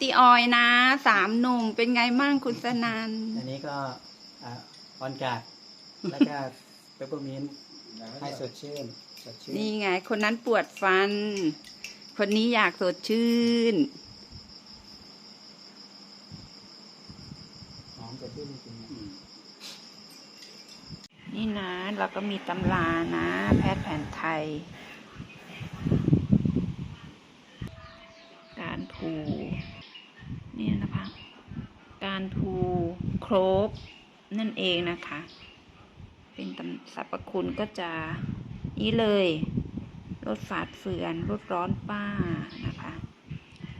ติออยนะสามหนุ่มเป็นไงมั่งคุณสนันอันนี้ก็อ่าออนการ์ดแล้วก็เปปเปอร์มินต์ให้สดชื่นสดชื่นนี่ไง คนนั้นปวดฟัน คนนี้อยากสดชื่น หอมสดชื่นจริงๆนะนี่นะเราก็มีตำรานะ แพทย์แผนไทย การถู นี่นะคะ การถูโครบนั่นเองนะคะ เป็นตำสรรพคุณก็จะนี่เลยลดฝาดเฟือนลดร้อนป้านะคะ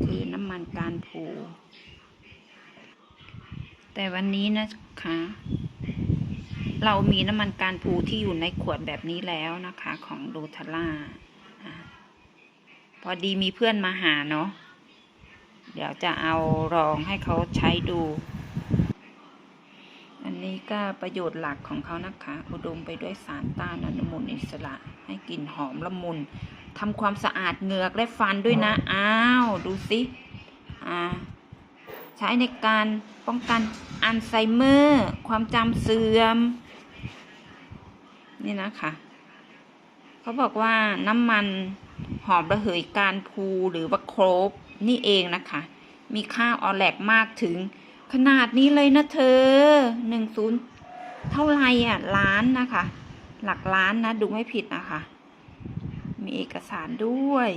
คือน้ำมันการผูแต่วันนี้นะคะ เรามีน้ำมันการพูที่อยู่ในขวดแบบนี้แล้วนะคะ ของโดทาร่าอะพอดีมีเพื่อนมาหาเนาะ เดี๋ยวจะเอาลองให้เขาใช้ดู อันนี้ก็ประโยชน์หลักของเขานะคะ อุดมไปด้วยสารต้านอนุมูลอิสระ ให้กลิ่นหอมละมุนทำความสะอาดเหงือกและฟันด้วยนะ อ้าว ดูสิอ่าใช้ในการป้องกันอัลไซเมอร์ ความจำเสื่อม นี่นะคะเขาบอกว่าน้ำมันหอมระเหยการพูหรือว่าโครบ นี่เองนะคะ มีค่าออแลกมากถึงขนาดนี้เลยนะเธอหนึ่งศูนย์เท่าไรอะ ล้านนะคะ หลักล้านนะ ดูไม่ผิดนะคะ มีเอกสารด้วย